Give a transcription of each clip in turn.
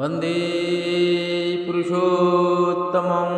वन्दे पुरुषोत्तमम्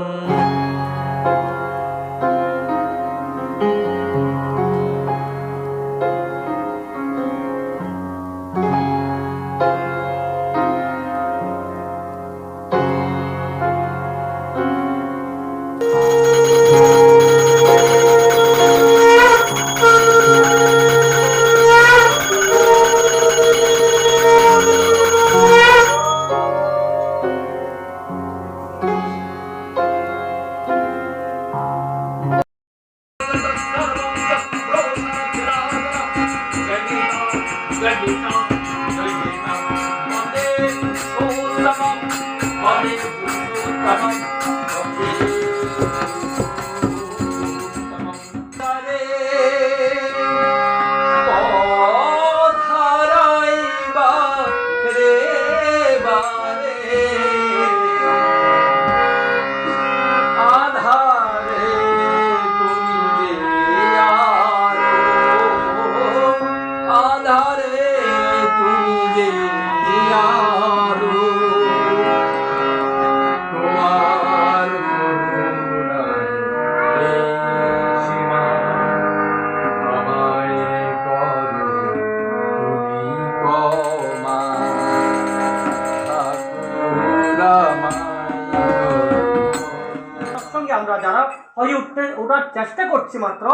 ওঠার চেষ্টা করছি মাত্র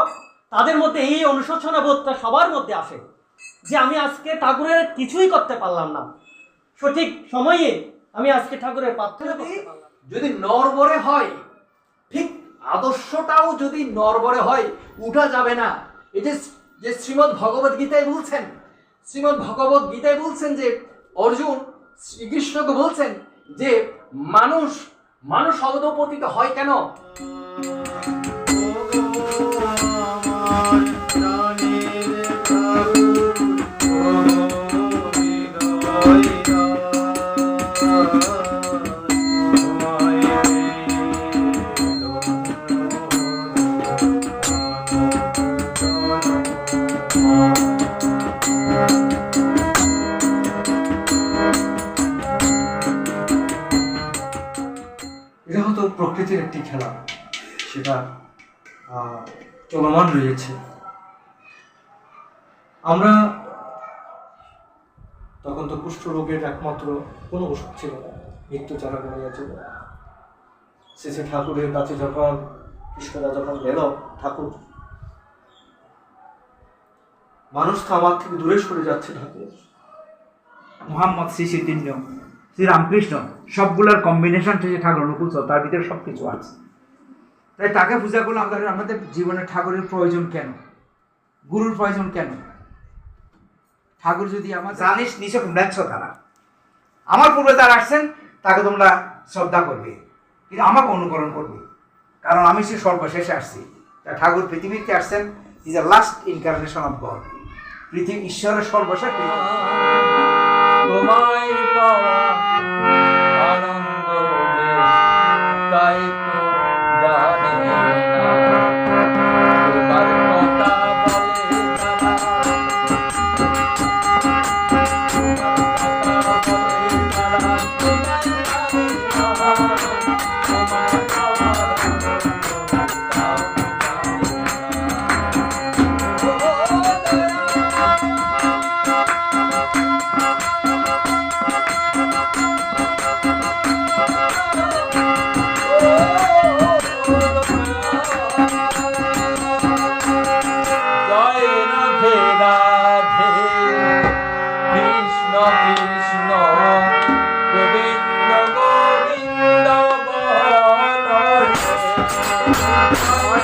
তাদের মধ্যে এই অনুশোচনা বোধটা সবার মধ্যে আসে যে আমি আজকে ঠাকুরের কিছুই করতে পারলাম না। সঠিক সময়ে আমি আজকে ঠাকুরের প্রার্থনা না। যদি নরবরে হয় ঠিক আদর্শটাও যদি নরবরে হয় উঠা যাবে না। এটা যে শ্রীমৎ ভগবত গীতায় বলছেন শ্রীমৎ ভগবত গীতায় বলছেন যে অর্জুন শ্রীকৃষ্ণকে বলছেন যে মানুষ মানুষ অবদপতিত হয় কেন? একটি খেলা সেটা চলমান রয়েছে। আমরা তখন তো কুষ্ঠ রোগের একমাত্র কোনো ওষুধ ছিল না, মৃত্যু চারা গিয়েছিল শেষে ঠাকুরের কাছে যখন কৃষ্ণরা যখন গেল, ঠাকুর, মানুষ তো আমার থেকে দূরে সরে যাচ্ছে ঠাকুর। মোহাম্মদ শ্রী চৈতন্য। শ্রী রামকৃষ্ণ সবগুলোর কম্বিনেশন থেকে ঠাকুর, অনুকূল তার ভিতরে সব কিছু আছে। তাই তাকে পূজা করলে আমাদের আমাদের জীবনে ঠাকুরের প্রয়োজন কেন? গুরুর প্রয়োজন কেন? ঠাকুর যদি আমার জানিস, নিছক ম্লেচ্ছ তারা। আমার পূর্বে যারা আসছেন, তাকে তোমরা শ্রদ্ধা করবে, কিন্তু আমাকে অনুকরণ করবে। কারণ আমি সে সর্বশেষে আসছি। তা ঠাকুর পৃথিবীতে আসছেন is the last incarnation of God পৃথিবী, ঈশ্বরের সর্বশেষ Oh,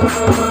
oh you.